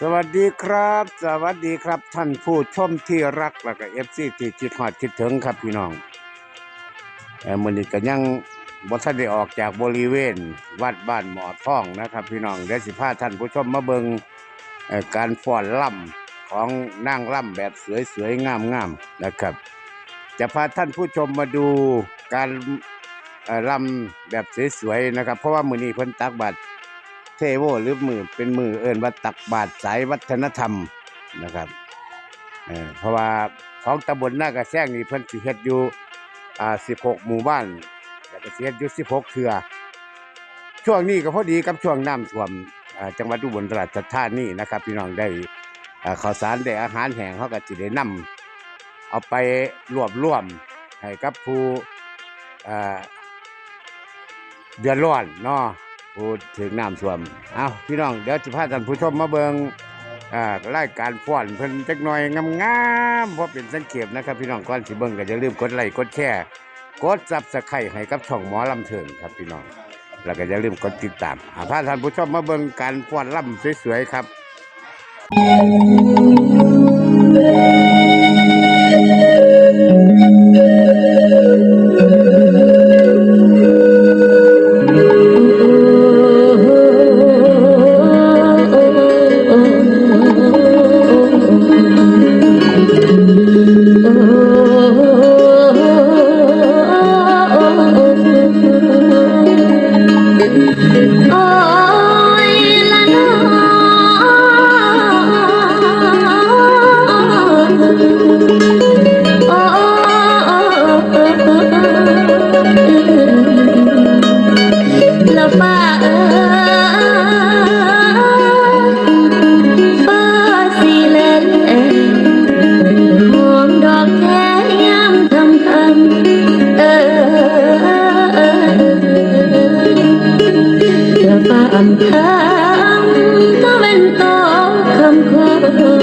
สวัสดีครับ สวัสดีครับท่านผู้ชมที่รักและก็เอฟซีที่คิดฮอดคิดถึงครับพี่น้องเอ่อมือนี้ก็ยังบ่ทันได้ออกจากบริเวณ วัดบ้านหมอท่องนะครับ พี่น้องเดี๋ยวสิพาท่านผู้ชมมาเบิงเอ่อการฟ้อนล่ำของนางล่ำแบบสวยๆงามๆนะครับ จะพาท่านผู้ชมมาดูการเอ่อล่ำแบบสวยๆนะครับ เพราะว่ามือนี้เพิ่นตักบาตร เทโวหรือมือเป็นมือเอิ้นว่าตักบาตรสายวัฒนธรรมนะครับเเพราะว่าของตำบลหน้ากระแซงนี่เพิ่นสิเฮ็ดอยู่อ่า16หมู่บ้านแล้วก็สิเฮ็ดอยู่16เครือ ช่วงนี้ก็พอดีกับช่วงน้ำท่วมอ่าจังหวัดอุบลราชธานีนะครับ พี่น้องได้อ่าข้าวสารได้อาหารแห้งเขาก็สิได้นำเอาไปรวบรวมให้กับผู้อ่าเดือดร้อนเนาะ พูดถึงน้ำท่วม เอาพี่น้องเดี๋ยวจะพาท่านผู้ชมมาเบิงอ่ารายการฟ้อนเพิ่นจักหน่อยงามๆเพราะเป็นสังเกตนะครับ พี่น้องก่อนสิเบิ่งก็อย่าลืมกดไลค์กดแชร์กดซับสไครต์ให้กับช่องหมอลำเถิงครับพี่น้อง แล้วก็อย่าลืมกดติดตามอ่าพาท่านผู้ชมมาเบิ่งการฟ้อนลำสวยๆครับโคำข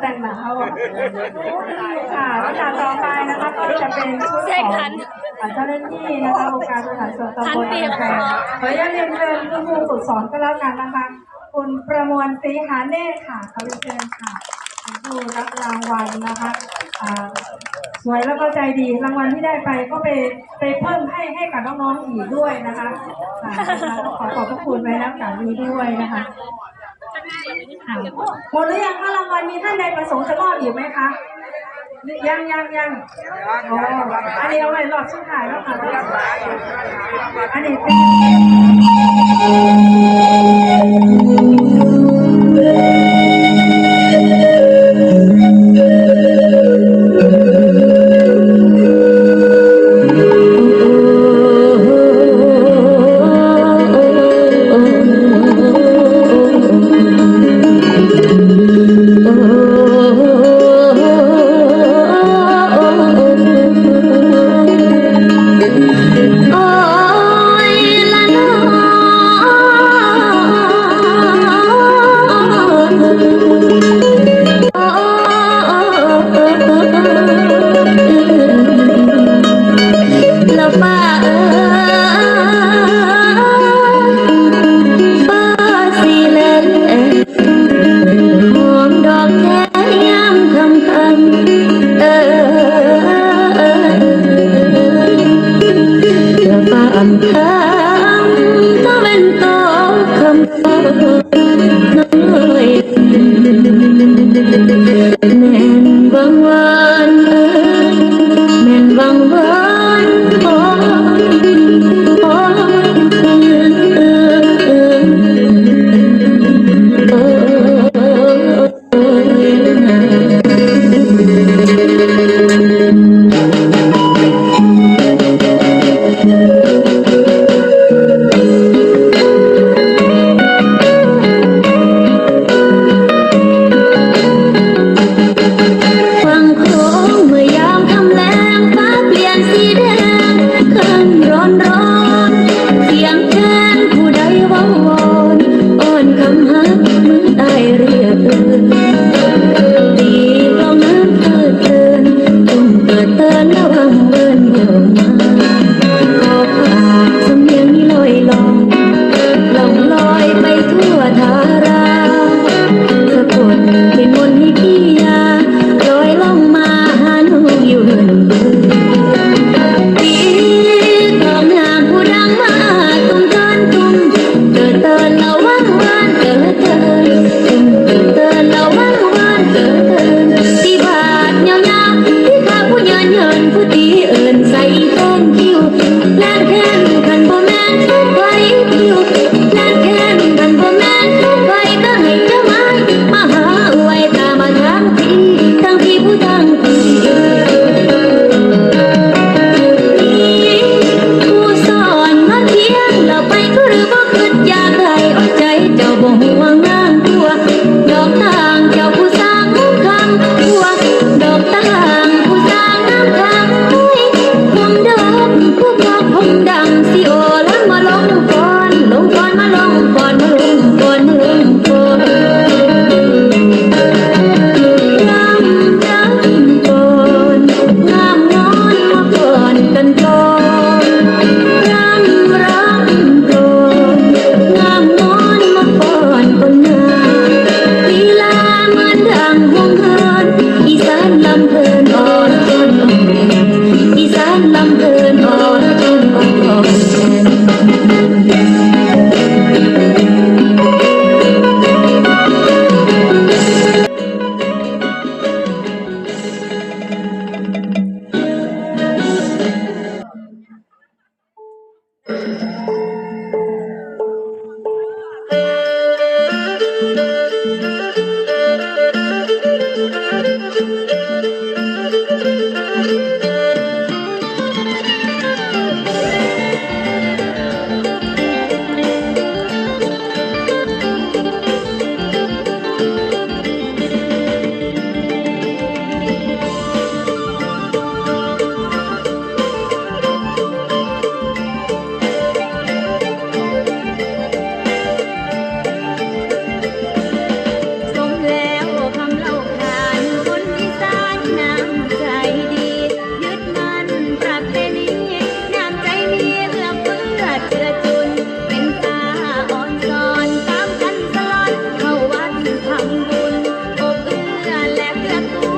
แตนหมาเขาค่ะแล้วจากต่อไปนะคะก็จะเป็นชุดของเจ้าหน้าที่นะคะองค์การบริหารส่วนตำบลแพงขออนุญาตเรียนเชิญคุณครูฝึกสอนก็แล้วกันนะคะคุณประมวลศรีหาเน่ค่ะขอเรียนเชิญค่ะคุณรับรางวัลนะคะสวยแล้วก็ใจดีรางวัลที่ได้ไปก็ไปไปเพิ่มให้ให้กับน้องๆอีกด้วยนะคะขอขอบพระคุณไว้แล้วกับนี้ด้วยนะคะ หมดหรือยังคะรางวัลมีท่านใดประสงค์จะมอบอีกไหมคะยังยังยังอ๋อันนี้เอาไว้ลอบสุดถ่ายแล้วค่ะอันนี้ Thank you.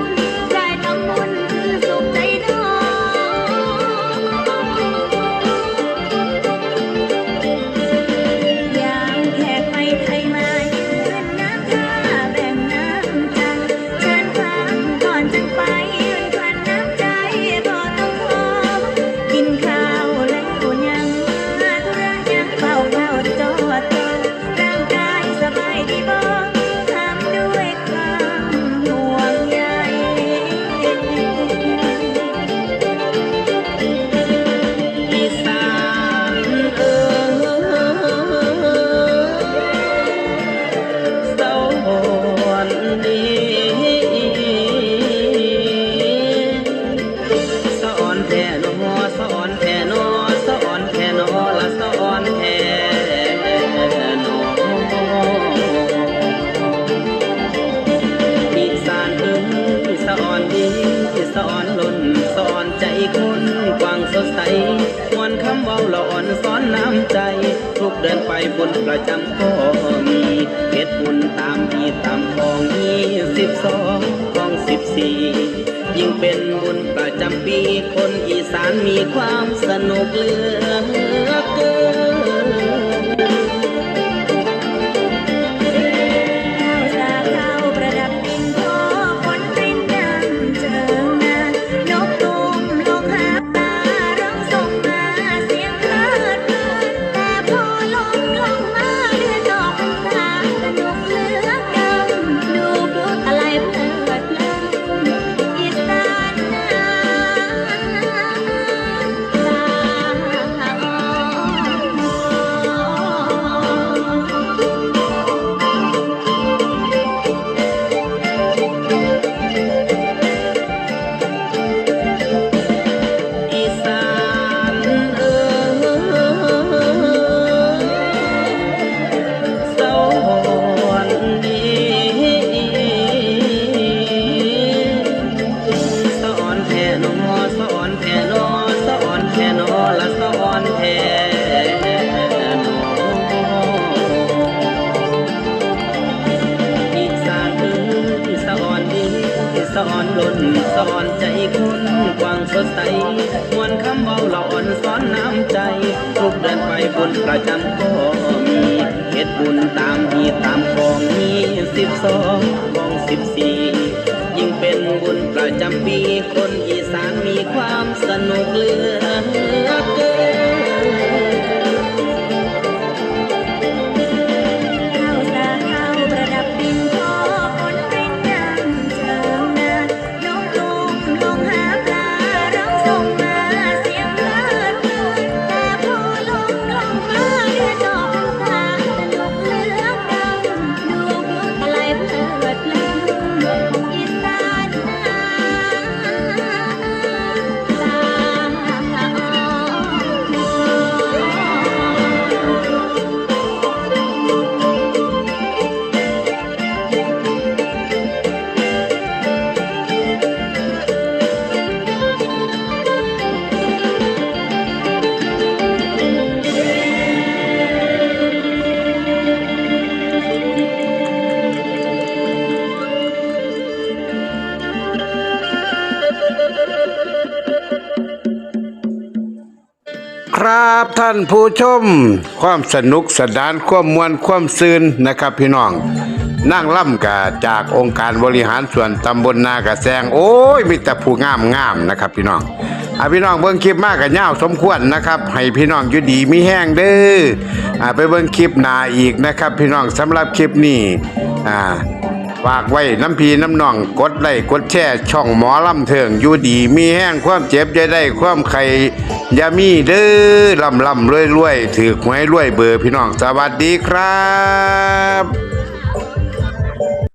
านน้ำใจ ทุกเดินไปบุญประจำก็มีเฮ็ดบุญตามที่ตามของยี่สิบสองของสิบสี่ยิ่งเป็นบุญประจำปี คนอีสานมีความสนุกเลือ ล่นล้นสอนใจคนกว้างสดใสมวนคำเบาละอ่อนสอนน้ำใจ ทุกเดินไปบนประจำก็มีเฮ็ดบุญตามมีตามของมีสิบสองของสิบสี่ยิ่งเป็นบุญประจำปี คนอีสานมีความสนุกเลือานผู้ชม ความสนุกสนานความมวลความซื่นนะครับพี่น้องนั่งล่ำกาจากองค์การบริหารส่วนตำบลนากระแซงโอ้ยมีแต่ผู้งามงามนะครับพี่น้องอะพี่น้องเบิ่งคลิปมากกับเงาสมควรนะครับ ให้พี่น้องอยู่ดีมีแห้งเด้ออ่าไปเบิ่งคลิปหนาอีกนะครับ พี่น้องสำหรับคลิปนี้อ่า ฝากไว้น้ำพีน้ำนองกดไลค์กดแชร์ช่องหมอลำเถิงอยู่ดี มีแห้งความเจ็บจะได้ความไข่ยามีเด้อลำลำรวยรวยถือหวยรวยเบอร์พี่น้องสวัสดีครับ